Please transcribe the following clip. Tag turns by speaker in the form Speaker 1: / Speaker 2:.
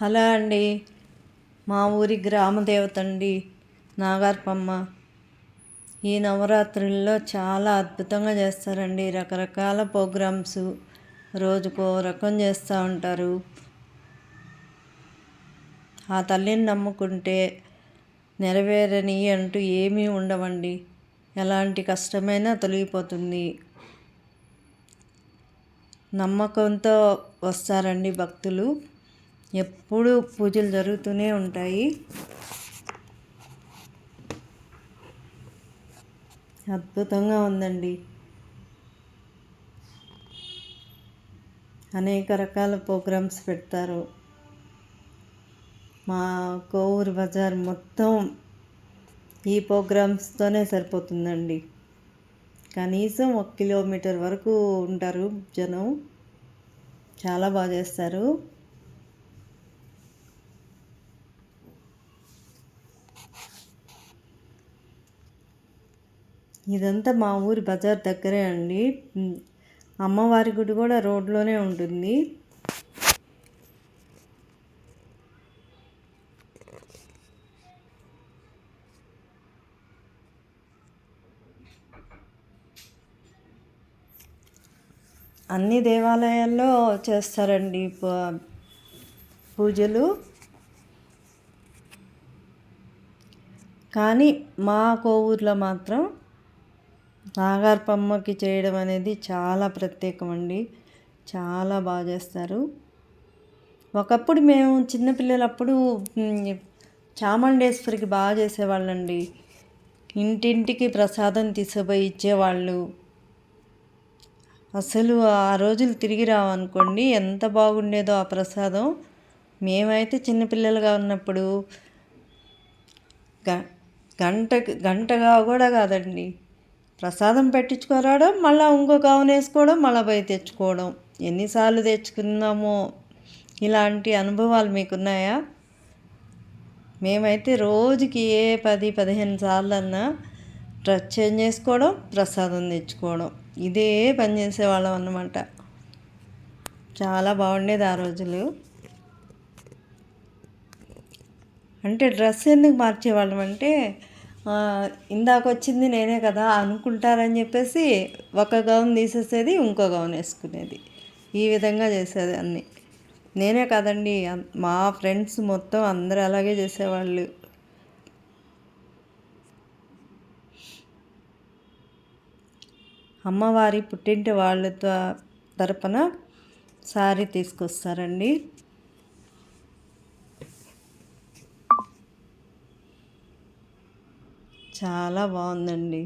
Speaker 1: Hello అండి. మా ఊరి గ్రామదేవత అండి నాగార్పమ్మ. ఈ నవరాత్రుల్లో చాలా అద్భుతంగా చేస్తారండి. రకరకాల ప్రోగ్రామ్స్ రోజుకో రకం చేస్తూ ఉంటారు. ఆ తల్లిని నమ్ముకుంటే నెరవేరని అంటూ ఏమీ ఉండవండి. ఎలాంటి కష్టమైనా తొలగిపోతుంది. నమ్మకంతో వస్తారండి భక్తులు. ఎప్పుడూ పూజలు జరుగుతూనే ఉంటాయి. అద్భుతంగా ఉందండి. అనేక రకాల ప్రోగ్రామ్స్ పెడతారు. మా కోవూరు బజార్ మొత్తం ఈ ప్రోగ్రామ్స్తోనే సరిపోతుందండి. కనీసం ఒక కిలోమీటర్ వరకు ఉంటారు జనం. చాలా బాగా చేస్తారు. ఇదంతా మా ఊరి బజార్ దగ్గరే అండి. అమ్మవారి గుడి కూడా రోడ్లోనే ఉంటుంది. అన్ని దేవాలయాల్లో చేస్తారండి పూజలు. కానీ మా కోవూరులో మాత్రం నాగార్పమ్మకి చేయడం అనేది చాలా ప్రత్యేకం అండి చాలా బాగా చేస్తారు. ఒకప్పుడు మేము చిన్నపిల్లలప్పుడు చాముండేశ్వరికి బాగా చేసేవాళ్ళండి. ఇంటింటికి ప్రసాదం తీసుకుపోయి ఇచ్చేవాళ్ళు. అసలు ఆ రోజులు తిరిగి రావనుకోండి ఎంత బాగుండేదో ఆ ప్రసాదం. మేమైతే చిన్నపిల్లలుగా ఉన్నప్పుడు గ గంట గంటగా కూడా కాదండి. ప్రసాదం పెట్టించుకోరావడం మళ్ళీ ఇంకో గౌన్ వేసుకోవడం మళ్ళీ పోయి తెచ్చుకోవడం. ఎన్నిసార్లు తెచ్చుకున్నామో? ఇలాంటి అనుభవాలు మీకున్నాయా? మేమైతే రోజుకి ఏ పది పదిహేను సార్లు అన్నా డ్రెస్ చేంజ్ చేసుకోవడం ప్రసాదం తెచ్చుకోవడం. ఇదే పని చేసేవాళ్ళం అన్నమాట. చాలా బాగుండేది ఆ రోజులు. అంటే డ్రెస్ ఎందుకు మార్చేవాళ్ళం అంటే ఇందాక వచ్చింది నేనే కదా అనుకుంటారని చెప్పేసి ఒక గౌన్ తీసేసేది ఇంకో గౌన్ వేసుకునేది. ఈ విధంగా చేసేది అన్ని. నేనే కదండి మా ఫ్రెండ్స్ మొత్తం అందరూ అలాగే చేసేవాళ్ళు. అమ్మవారి పుట్టింటి వాళ్ళతో తరపున సారీ తీసుకొస్తారండి. చాలా బాగుందండి.